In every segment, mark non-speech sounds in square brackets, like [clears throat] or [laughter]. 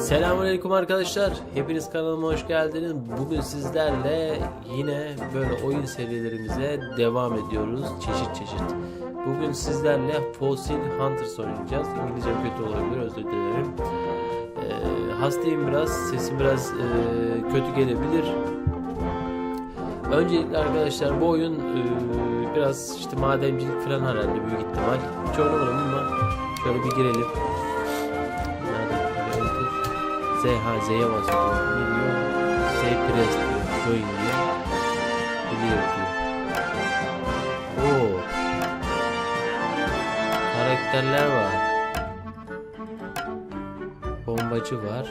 Selamünaleyküm arkadaşlar. Hepiniz kanalıma hoş geldiniz. Bugün sizlerle yine böyle oyun serilerimize devam ediyoruz. Çeşit çeşit. Bugün sizlerle Fossil Hunters oynayacağız. İngilizce kötü olabilir özür dilerim. Ee, hastayım biraz. Sesim biraz e, kötü gelebilir. Öncelikle arkadaşlar bu oyun e, biraz işte madencilik falan herhalde büyük ihtimal. Hiç oynamadım ama şöyle bir girelim. Nerede? Level'dir. Z ha Z'ye basıyor. Ne diyor? Z press. Join diyor. Biliyor diyor. Oo. Karakterler var. Bombacı var.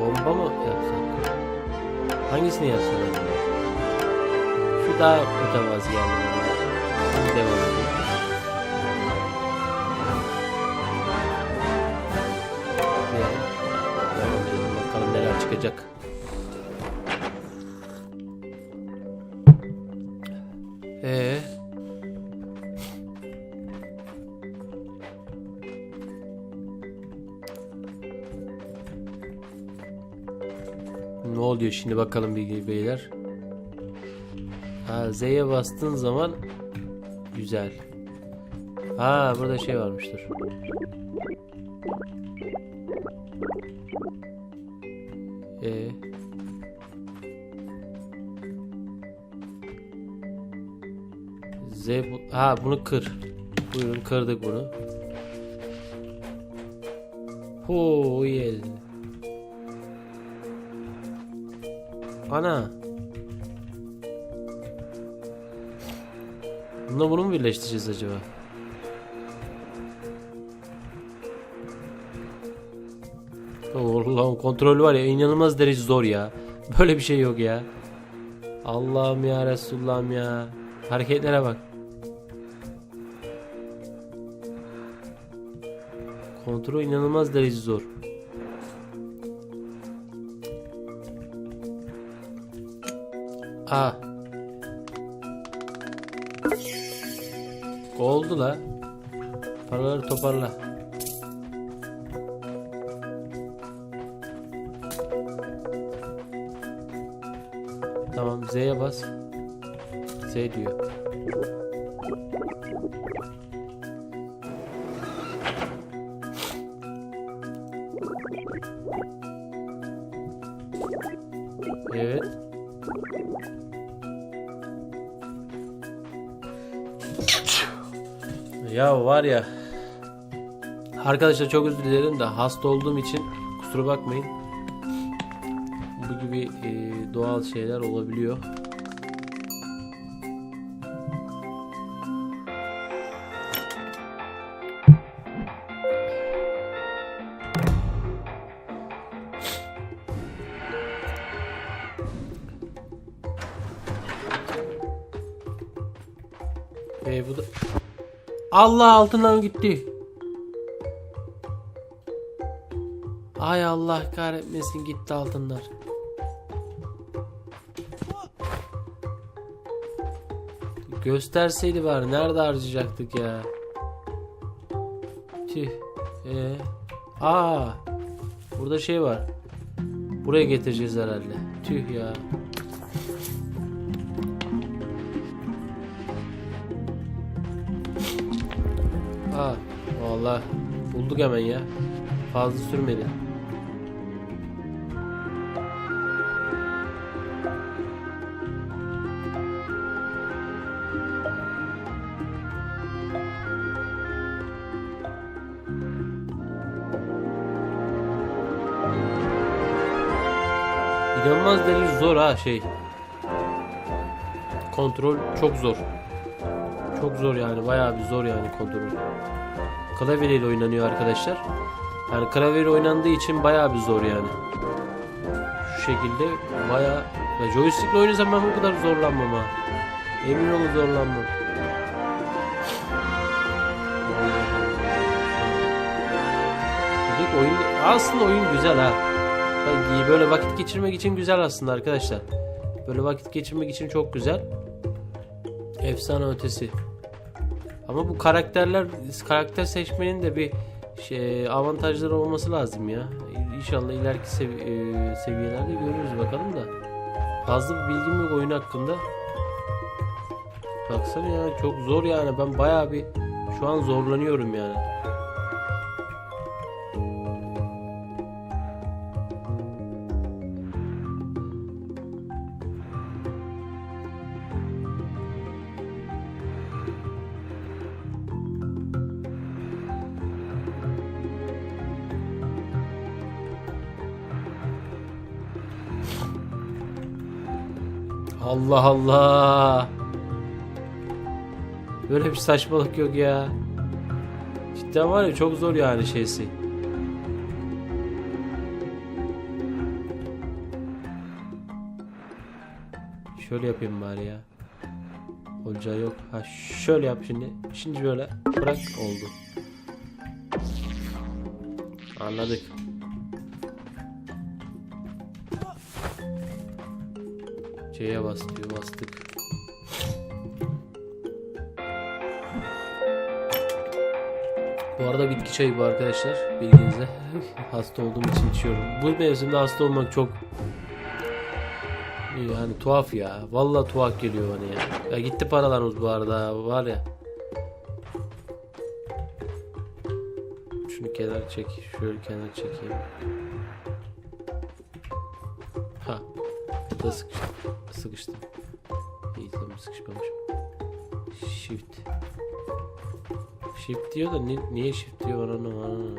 Bomba mı yapsak? Hangisini yapsak? Şu daha mütevazı geldi devam edelim. Çıkacak. Ee. Ne oluyor şimdi bakalım bilgi beyler. Ha Z'ye bastığın zaman güzel. Ha burada şey varmıştır. Ha bunu kır. Buyurun kırdık bunu. Ho yel. Ana. Bununla bunu mu birleştireceğiz acaba? Allah'ım kontrol var ya inanılmaz derece zor ya. Böyle bir şey yok ya. Allah'ım ya Resulallah'ım ya. Hareketlere bak. Kontrol inanılmaz derece zor. Aa. Oldu la. Paraları toparla. Tamam Z'ye bas. Z diyor. Arkadaşlar çok özür dilerim de hasta olduğum için kusura bakmayın. Bu gibi e, doğal şeyler olabiliyor. E, bu da... Allah altından gitti. Ay Allah kahretmesin gitti altınlar. Gösterseydi var nerede harcayacaktık ya. Tüh. Ee, aa. Burada şey var. Buraya getireceğiz herhalde. Tüh ya. Aa, vallahi bulduk hemen ya. Fazla sürmedi. İnanılmaz derece zor ha şey. Kontrol çok zor. Çok zor yani bayağı bir zor yani kontrol. Klavyeyle oynanıyor arkadaşlar. Yani klavyeyle oynandığı için bayağı bir zor yani. Şu şekilde bayağı ya joystickle oynasam ben bu kadar zorlanmam ha. Emin olun zorlanmam. Dedik oyun aslında oyun güzel ha. Böyle vakit geçirmek için güzel aslında arkadaşlar. Böyle vakit geçirmek için çok güzel. Efsane ötesi. Ama bu karakterler karakter seçmenin de bir şey, avantajları olması lazım ya. İnşallah ileriki sevi- e, seviyelerde görürüz bakalım da. Fazla bir bilgim yok oyun hakkında. Baksana ya çok zor yani ben bayağı bir şu an zorlanıyorum yani. Allah Allah. Böyle bir saçmalık yok ya. Cidden var ya çok zor yani şeysi. Şöyle yapayım bari ya. Olacağı yok. Ha şöyle yap şimdi. Şimdi böyle bırak oldu. Anladık. C'ye bas bastık. Bu arada bitki çayı bu arkadaşlar bilginize. [laughs] hasta olduğum için içiyorum. Bu mevsimde hasta olmak çok yani tuhaf ya. Vallahi tuhaf geliyor bana ya. Ya gitti paralarımız bu arada var ya. Şunu kenar çek. Şöyle kenar çekeyim. Ha. Burada sıkıştım. Sıkıştım. İyi tamam sıkışmamış. Shift. Shift diyor da ni- niye shift diyor bana anlamadım.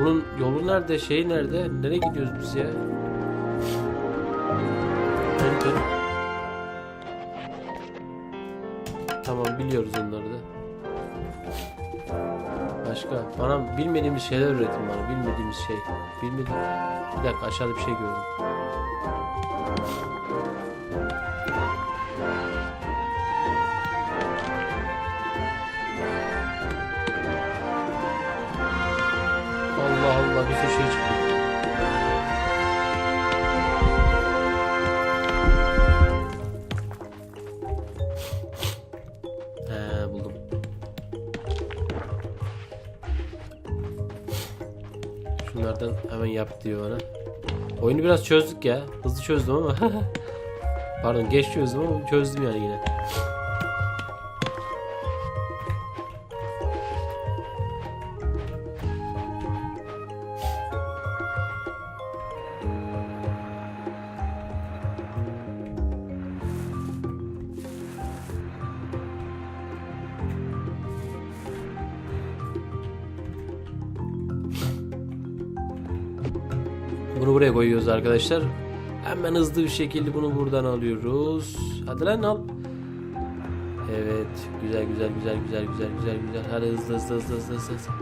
Bunun yolu nerede? Şey nerede? Nereye gidiyoruz biz ya? Enter. Tamam biliyoruz onları da. Başka bana bilmediğimiz şeyler üretin bana. Bilmediğimiz şey. Bilmediğim. Bir dakika aşağıda bir şey gördüm. Şunlardan hemen yap diyor bana. Oyunu biraz çözdük ya. Hızlı çözdüm ama. [laughs] Pardon geç çözdüm ama çözdüm yani yine. Bunu buraya koyuyoruz arkadaşlar. Hemen hızlı bir şekilde bunu buradan alıyoruz. Hadi lan al. Evet. Güzel güzel güzel güzel güzel güzel güzel. Hadi hızlı hızlı hızlı hızlı hızlı.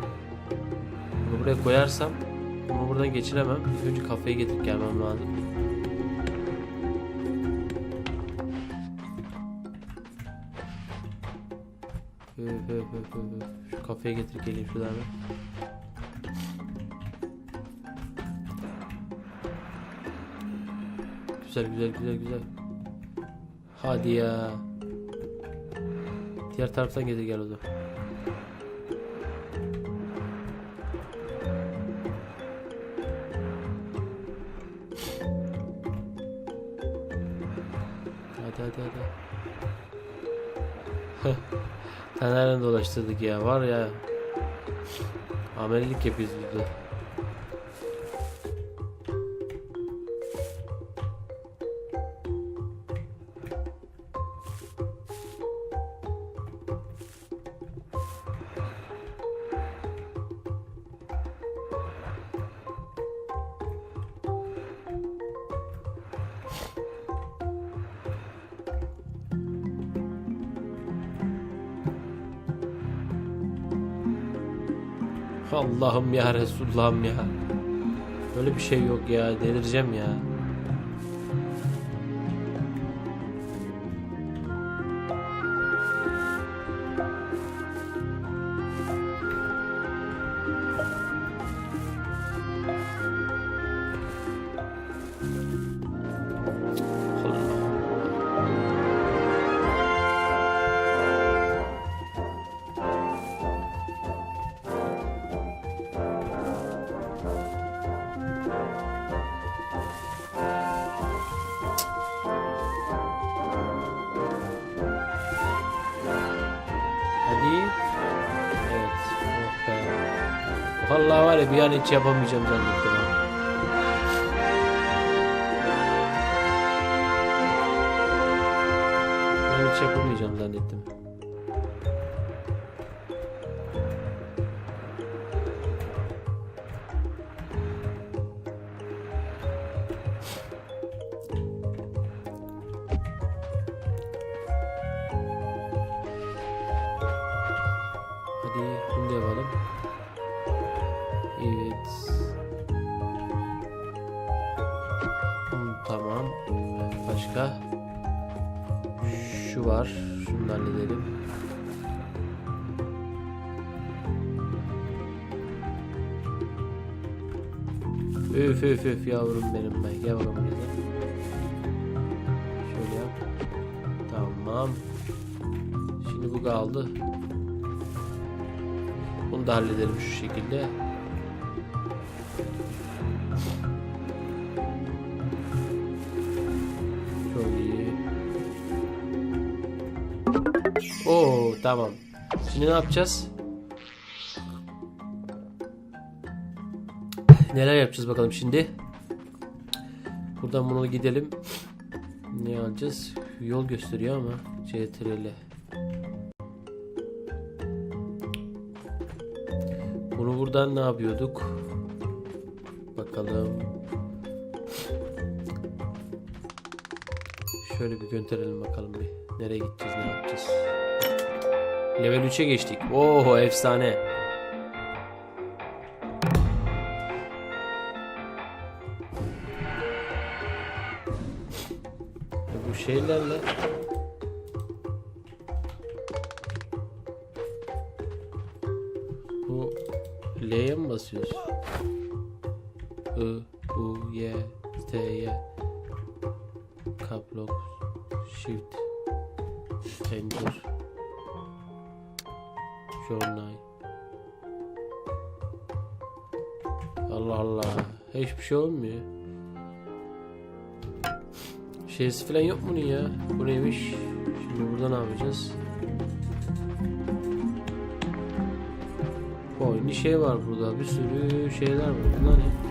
Bunu buraya koyarsam bunu buradan geçiremem. Önce kafayı getirip gelmem lazım. Şu kafaya getir geleyim şuradan hemen. Güzel güzel güzel güzel. Hadi ya. Diğer taraftan getir gel o zaman. Hadi hadi hadi. Nereden dolaştırdık ya var ya. Amelilik yapıyoruz burada. Allah'ım ya Resulallah'ım ya. Böyle bir şey yok ya. Delireceğim ya. Vallahi var ya bir an hiç yapamayacağım zannettim ha. Ben hiç yapamayacağım zannettim. Hadi bunu da yapalım. Başka? Şu var. Şunu da halledelim. Üf üf üf yavrum benim ben. Gel bakalım buraya. Şöyle yap. Tamam. Şimdi bu kaldı. Bunu da halledelim şu şekilde. Oo tamam. Şimdi ne yapacağız? Neler yapacağız bakalım şimdi. Buradan bunu gidelim. Ne alacağız? Yol gösteriyor ama CTRL. Bunu buradan ne yapıyorduk? Bakalım. Şöyle bir gönderelim bakalım bir. Nereye gideceğiz, ne yapacağız? Level 3'e geçtik. Oo efsane. Bu şeylerle Şeysi falan yok bunun ya. Bu neymiş? Şimdi burada ne yapacağız? Oyun şey var burada. Bir sürü şeyler var. Bunlar ne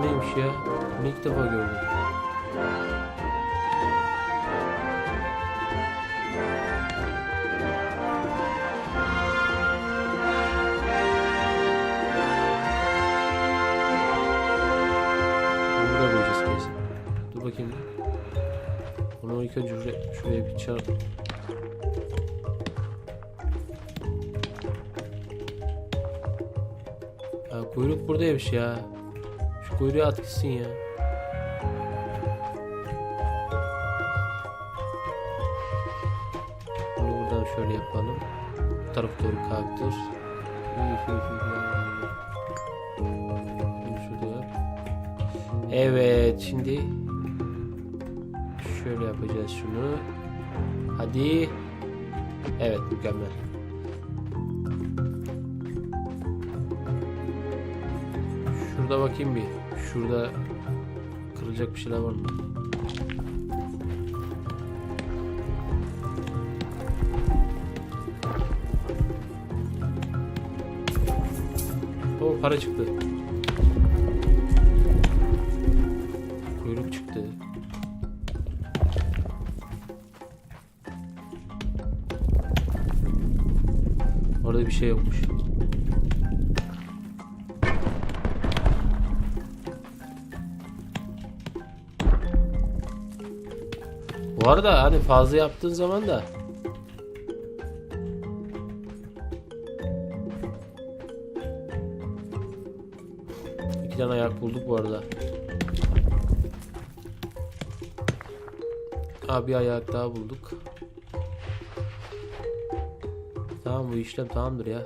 neymiş ya? Bunu ilk defa gördüm. Bunu da koyacağız kesin. Dur bakayım. Bunu ilk önce şuraya, şuraya bir çarp. Ya kuyruk buradaymış ya. Kuyruğu at gitsin ya. Bunu buradan şöyle yapalım. Bu tarafa doğru kalktır. Evet şimdi şöyle yapacağız şunu. Hadi. Evet mükemmel. Şurada bakayım bir. Şurada kırılacak bir şeyler var mı? O para çıktı. Kuyruk çıktı. Orada bir şey yokmuş. Bu arada hani fazla yaptığın zaman da İki tane ayak bulduk bu arada. Abi bir ayak daha bulduk. Tamam bu işlem tamamdır ya.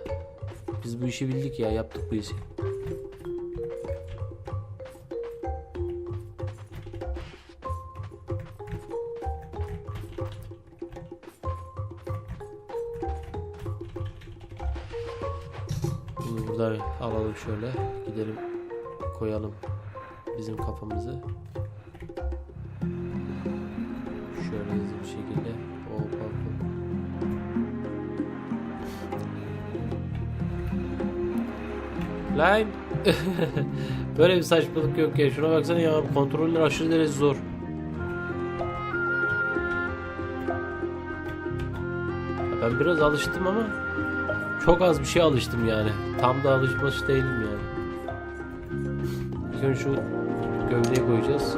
Biz bu işi bildik ya yaptık bu işi. Buradan alalım şöyle. Gidelim koyalım bizim kafamızı. Şöyle hızlı bir şekilde. Hop hop. Lan [laughs] Böyle bir saçmalık yok ya. Şuna baksana ya kontroller aşırı derece zor. Ben biraz alıştım ama çok az bir şey alıştım yani. Tam da alışmış değilim yani. İlk şu gövdeyi koyacağız.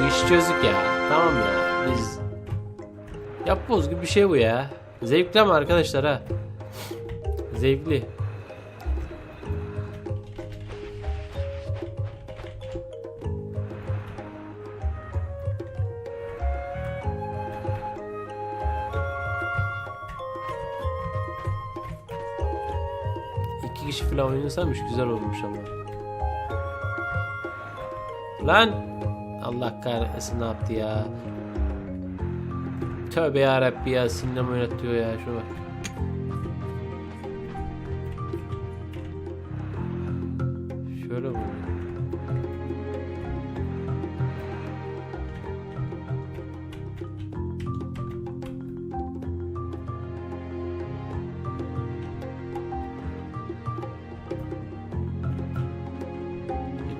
Bu işi çözdük ya. Tamam ya. Biz yapboz gibi bir şey bu ya. Zevkli ama arkadaşlar ha. Zevkli. İki kişi falan oynasaymış güzel olmuş ama. Lan! Allah kahretmesin ne yaptı ya. Tövbe yarabbi ya sinirimi oynatıyor ya şuna bak. Şöyle mi?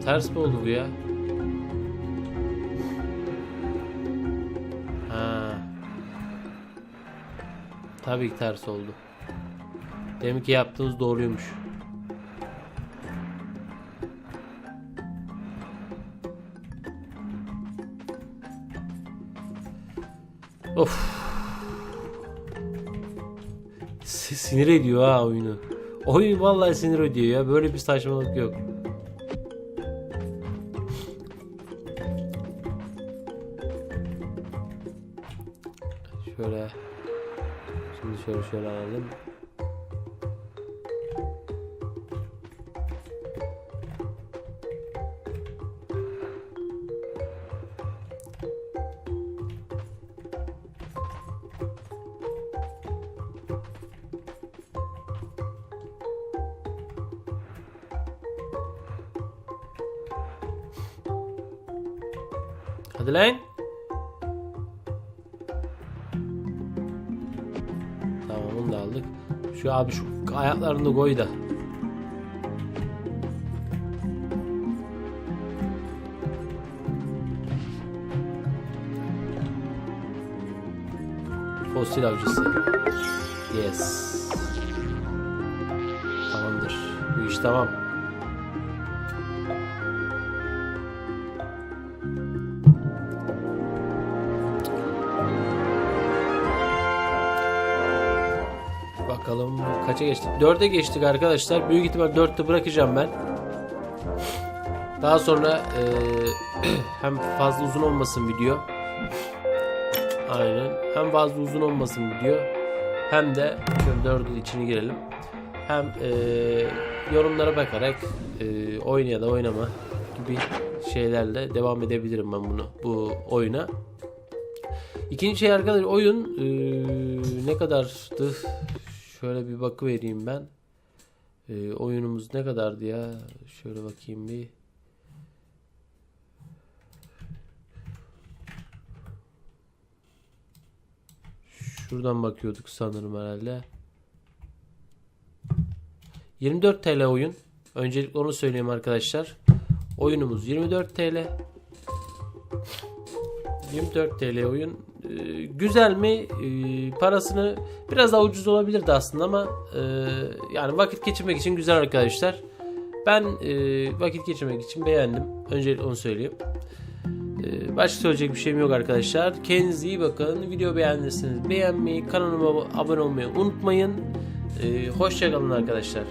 Ters mi oldu bu ya? Tabii ki ters oldu. Demek ki yaptığınız doğruymuş. Of. Sinir ediyor ha oyunu. Oyun vallahi sinir ediyor ya. Böyle bir saçmalık yok. Şöyle şöyle alalım. Hadi lan. Şu abi şu ayaklarını koy da. Fosil avcısı. Yes. Tamamdır. Bu iş tamam. Bakalım kaça geçtik? 4'e geçtik arkadaşlar. Büyük ihtimal 4'te bırakacağım ben. Daha sonra eee, [clears throat] hem fazla uzun olmasın video. Aynen. Hem fazla uzun olmasın video. Hem de şöyle 4'ün içine girelim. Hem eee, yorumlara bakarak eee oyna ya da oynama gibi şeylerle devam edebilirim ben bunu bu oyuna. İkinci şey arkadaşlar oyun eee, ne kadardı? Şöyle bir bakı vereyim ben. Ee, oyunumuz ne kadardı ya? Şöyle bakayım bir. Şuradan bakıyorduk sanırım herhalde. 24 TL oyun. Öncelikle onu söyleyeyim arkadaşlar. Oyunumuz 24 TL. 24 TL oyun. Ee, güzel mi? Ee, parasını biraz daha ucuz olabilirdi aslında ama e, yani vakit geçirmek için güzel arkadaşlar. Ben e, vakit geçirmek için beğendim. Öncelikle onu söyleyeyim. Ee, başka söyleyecek bir şeyim yok arkadaşlar. Kendinize iyi bakın. Video beğendiyseniz beğenmeyi, kanalıma abone olmayı unutmayın. Ee, hoşçakalın arkadaşlar.